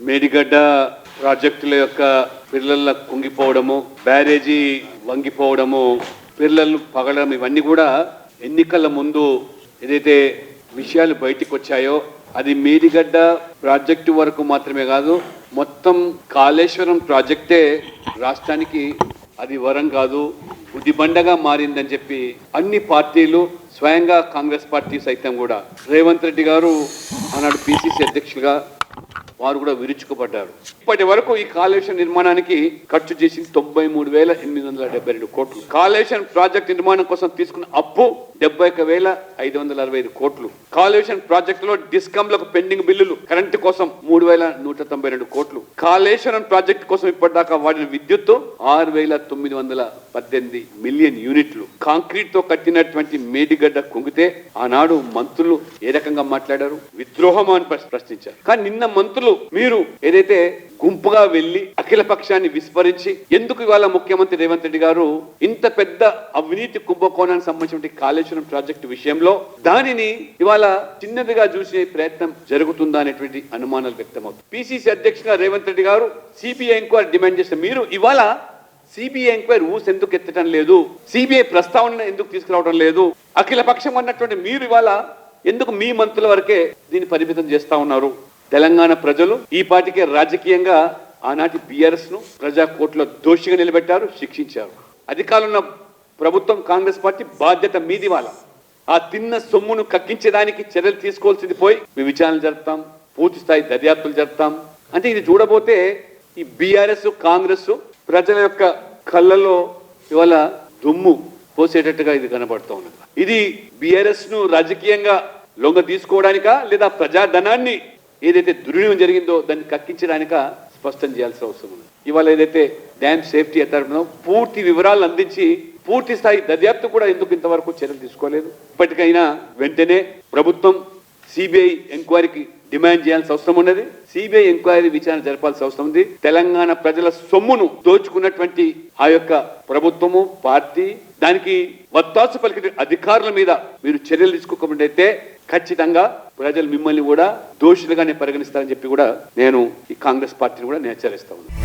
మేడిగడ్డ ప్రాజెక్టుల యొక్క పిల్లల కుంగిపోవడము బ్యారేజీ వంగిపోవడము పిల్లలు పగలడం ఇవన్నీ కూడా ఎన్నికల ముందు ఏదైతే విషయాలు బయటికి వచ్చాయో అది మేడిగడ్డ ప్రాజెక్టు వరకు మాత్రమే కాదు మొత్తం కాళేశ్వరం ప్రాజెక్టే రాష్ట్రానికి అది వరం కాదు ఉదిబండగా మారిందని చెప్పి అన్ని పార్టీలు స్వయంగా కాంగ్రెస్ పార్టీ సైతం కూడా. రేవంత్ రెడ్డి గారు ఆనాడు పిసిసి అధ్యక్షులుగా వారు కూడా విరుచుకుపడ్డారు. ఇప్పటి వరకు ఈ కాళేశ్వరం నిర్మాణానికి ఖర్చు చేసింది తొంభై మూడు వేల ఎనిమిది వందల డెబ్బై రెండు కోట్లు. కాళేశ్వరం ప్రాజెక్ట్ నిర్మాణం కోసం తీసుకున్న అప్పు డెబ్బై ఒక వేల ఐదు వందల అరవై ఐదు కోట్లు. కాళేశ్వరం ప్రాజెక్టులో డిస్కంలకు పెండింగ్ బిల్లులు కరెంటు కోసం మూడు వేల నూట తొంభై రెండు కోట్లు. కాళేశ్వరం ప్రాజెక్టు కోసం ఇప్పటిదాకా వాడిన విద్యుత్తు ఆరు వేల తొమ్మిది వందల పద్దెనిమిది మిలియన్ యూనిట్లు. కాంక్రీట్తో కట్టినటువంటి మేడిగడ్డ కుంగితే ఆనాడు మంత్రులు ఏ రకంగా మాట్లాడారు? విద్రోహం అని ప్రశ్నించారు. కానీ నిన్న మంత్రులు మీరు ఏదైతే గుంపుగా వెళ్ళి అఖిల పక్షాన్ని విస్మరించి ఎందుకు ఇవాళ ముఖ్యమంత్రి రేవంత్ రెడ్డి గారు ఇంత పెద్ద అవినీతి కుంభకోణానికి సంబంధించిన కాళేశ్వరం ప్రాజెక్టు విషయంలో దానిని ఇవాళ చిన్నదిగా చూసే ప్రయత్నం జరుగుతుందా అనేటువంటి అనుమానాలు వ్యక్తమవుతుంది పిసిసి అధ్యక్షుగా రేవంత్ రెడ్డి గారు సిబిఐ ఎంక్వైరీ డిమాండ్ చేసిన మీరు ఇవాళ సిబిఐ ఎంక్వైరీ ఊసి ఎందుకు ఎత్తడం లేదు? సిబిఐ ప్రస్తావన ఎందుకు తీసుకురావడం లేదు? అఖిల పక్షం అన్నటువంటి మీరు ఇవాళ ఎందుకు మీ మంత్రుల వరకే దీన్ని పరిమితం చేస్తా ఉన్నారు? తెలంగాణ ప్రజలు ఈ పాటికే రాజకీయంగా ఆనాటి బీఆర్ఎస్ను ప్రజా కోర్టులో దోషిగా నిలబెట్టారు శిక్షించారు. అధికారంలో ప్రభుత్వం కాంగ్రెస్ పార్టీ బాధ్యత మీది వాళ్ళ ఆ తిన్న సొమ్మును కక్కించడానికి చర్యలు తీసుకోవాల్సింది పోయి మేము విచారణ జరుపుతాం పూర్తి స్థాయి దర్యాప్తులు జరుపుతాం. అంటే ఇది చూడబోతే ఈ బీఆర్ఎస్ కాంగ్రెస్ ప్రజల యొక్క కళ్ళలో ఇవాళ దుమ్ము పోసేటట్టుగా ఇది కనబడుతూ ఉన్నది. ఇది బీఆర్ఎస్ను రాజకీయంగా లొంగ తీసుకోవడానికా లేదా ప్రజాధనాన్ని ఏదైతే దుర్వినియోగం జరిగిందో దాన్ని కక్కించడానిక స్పష్టం చేయాల్సిన అవసరం ఉంది. ఇవాళ ఏదైతే డ్యామ్ సేఫ్టీ అథారిటీ పూర్తి వివరాలు అందించి పూర్తి స్థాయి దర్యాప్తు కూడా ఎందుకు ఇంతవరకు చర్యలు తీసుకోలేదు? ఇప్పటికైనా వెంటనే ప్రభుత్వం సిబిఐ ఎంక్వైరీకి డిమాండ్ చేయాల్సిన అవసరం ఉన్నది. సిబిఐ ఎంక్వైరీ విచారణ జరపాల్సిన అవసరం ఉంది. తెలంగాణ ప్రజల సొమ్మును దోచుకున్నటువంటి ఆ యొక్క ప్రభుత్వము పార్టీ దానికి వత్తాసు పలికిన అధికారుల మీద మీరు చర్యలు తీసుకోకుండా ఖచ్చితంగా ప్రజలు మిమ్మల్ని కూడా దోషులుగానే పరిగణిస్తారని చెప్పి కూడా నేను ఈ కాంగ్రెస్ పార్టీని కూడా నేను హెచ్చరిస్తా ఉన్నాను.